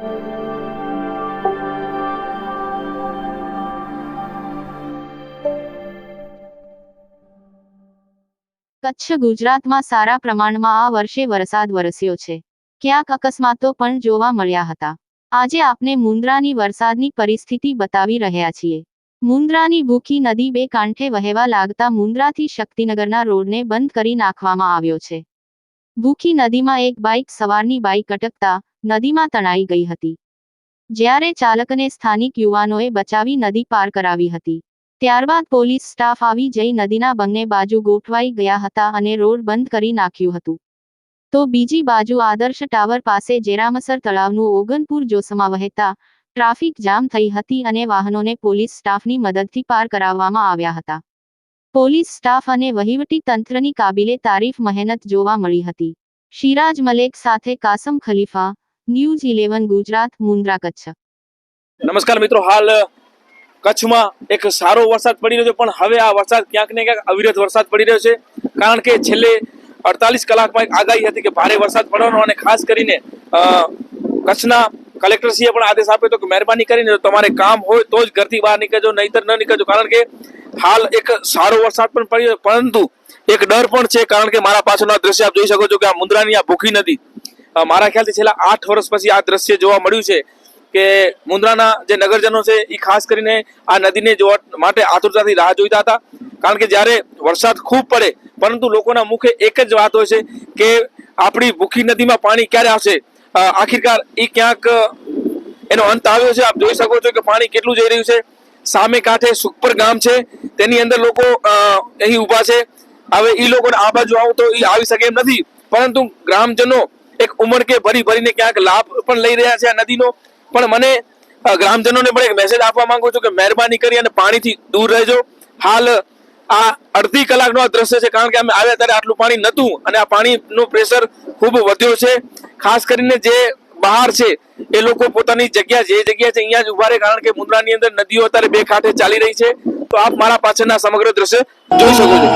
કચ્છ ગુજરાતમાં સારા પ્રમાણમાં આ વર્ષે વરસાદ વરસ્યો છે. ક્યાંક અકસ્માતો પણ જોવા મળ્યા હતા. આજે આપને મુન્દ્રાની વરસાદની પરિસ્થિતિ બતાવી રહ્યા છીએ. મુન્દ્રાની ભૂખી નદી બે કાંઠે વહેવા લાગતા મુન્દ્રાથી શક્તિનગરના રોડને બંધ કરી નાખવામાં આવ્યો છે. ભૂખી નદીમાં એક બાઇક સવારની બાઇક અટકતા નદીમાં તણાઈ ગઈ હતી. જ્યારે ચાલકને સ્થાનિક યુવાનોએ બચાવી નદી પાર કરાવી હતી. ત્યારબાદ પોલીસ સ્ટાફ આવી જઈ નદીના બંને બાજુ ગોઠવાઈ ગયા હતા અને રોડ બંધ કરી નાખ્યું હતું. તો બીજી બાજુ આદર્શ ટાવર પાસે જેરામસર તળાવનું ઓગનપુર જોશમાં વહેતા ટ્રાફિક જામ થઈ હતી અને વાહનોને પોલીસ સ્ટાફની મદદથી પાર કરાવવામાં આવ્યા હતા. પોલીસ સ્ટાફ અને વહીવટી તંત્રની કાબિલે તારીફ મહેનત જોવા મળી હતી. શિરાજ મલેક સાથે કાસમ ખલીફા ન્યૂઝ ઇલેવન ગુજરાત મુન્દ્રા કચ્છ. નમસ્કાર મિત્રો, હાલ કચ્છમાં એક સારો વરસાદ પડી રહ્યો છે, પણ હવે આ વરસાદ ક્યાંક ને ક્યાંક અવિરત વરસાદ પડી રહ્યો છે. કારણ કે છેલ્લે અડતાલીસ કલાકમાં એક આગાહી હતી કે ભારે વરસાદ પડવાનો અને ખાસ કરીને કચ્છના કલેક્ટરશ્રીએ પણ આદેશ આપ્યો હતો કે મહેરબાની કરીને તમારે કામ હોય તો જ ઘરથી બહાર નીકળજો, નહીતર ન નીકળજો. કારણ કે હાલ એક સારો વરસાદ પણ પડ્યો પરંતુ એક ડર પણ છે, કારણ કે મારા પાછળનો દ્રશ્ય આપ જોઈ શકો છો કે આ મુન્દ્રાની આ ભૂખી નદી મારા ખ્યાલથી છેલ્લા આઠ વર્ષ પછી આ દ્રશ્ય જોવા મળ્યું છે કે મુન્દ્રાના જે નગરજનો છે એ ખાસ કરીને આ નદીને જોવા માટે આતુરતાથી રાહ જોઈતા હતા. કારણ કે જ્યારે વરસાદ ખૂબ પડે, પરંતુ લોકોના મુખે એક જ વાત હોય છે કે આપણી ભૂખી નદીમાં પાણી ક્યારે આવશે? આખિરકાર એ ક્યાંક એનો અંત આવ્યો છે. આપ જોઈ શકો છો કે પાણી કેટલું જઈ રહ્યું છે. સામે કાંઠે સુખપર ગામ છે. તેની અંદર લોકો અહીં ઊભા છે. હવે એ લોકોને આ બાજુ આવું તો એ આવી શકે એમ નથી. પરંતુ ગ્રામજનો એક ઉમળકે ભરી ભરીને ક્યાંક લાભ પણ લઈ રહ્યા છે આ નદીનો. પણ મને ગ્રામજનોને પણ એક મેસેજ આપવા માંગુ છું કે મહેરબાની કરી અને પાણીથી દૂર રહેજો. હાલ, આ અડધી કલાકનો આ દ્રશ્ય છે કારણ કે અમે આવ્યા ત્યારે આટલું પાણી નહોતું અને આ પાણીનું પ્રેશર ખૂબ વધ્યો છે. ખાસ કરીને જે બહાર છે, એ લોકો પોતાની જગ્યા, જે જગ્યા છે અહીંયા જ ઊભા રહે કારણ કે મુન્દ્રાની અંદર નદીઓ અત્યારે બે કાંઠે ચાલી રહી છે. તો આપ મારા પાછળના સમગ્ર દ્રશ્ય જોઈ શકો છો.